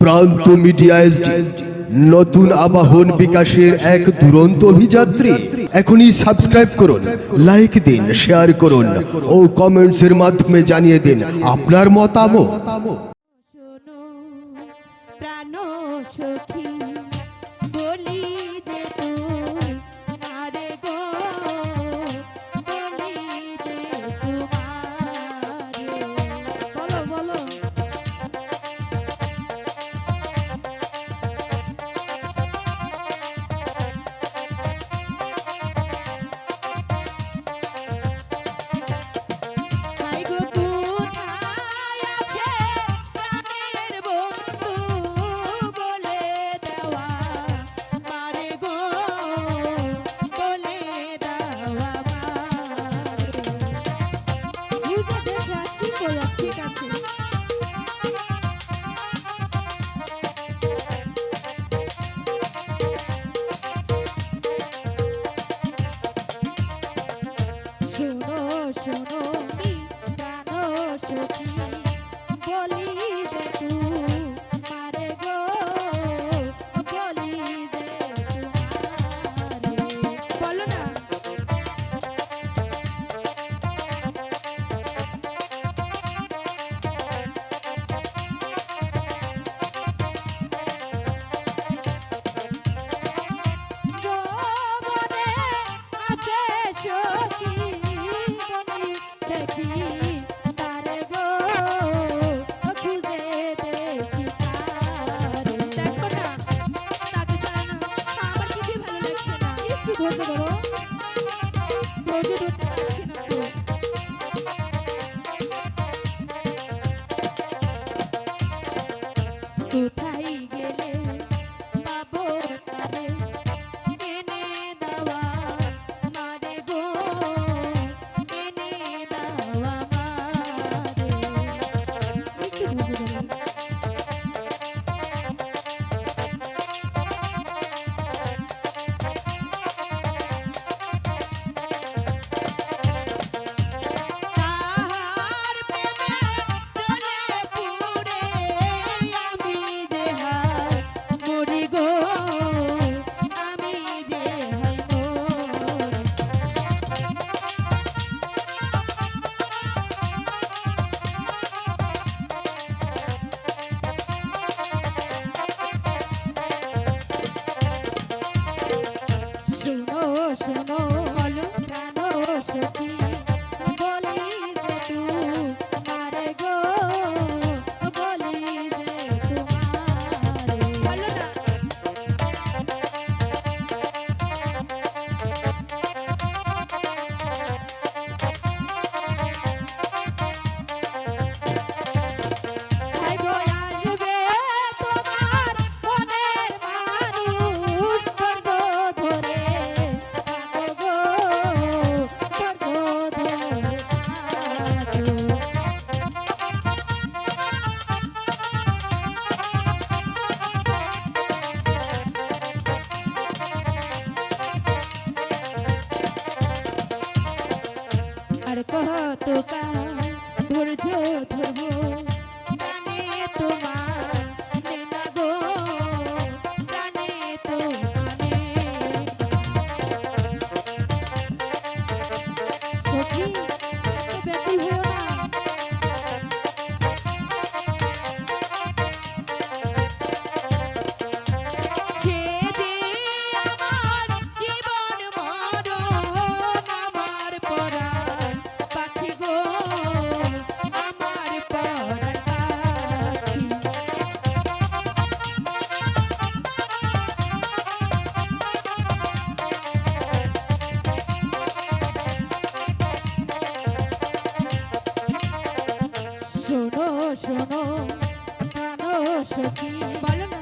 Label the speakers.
Speaker 1: প্রান্ত মিডিয়া নতুন আবাহন বিকাশের এক দুরন্ত অভিযাত্রী। এখনই সাবস্ক্রাইব করুন লাইক দিন শেয়ার করুন ও কমেন্টসের মাধ্যমে জানিয়ে দিন আপনার মতামত।
Speaker 2: প্রাণ কত কাল i'm Balon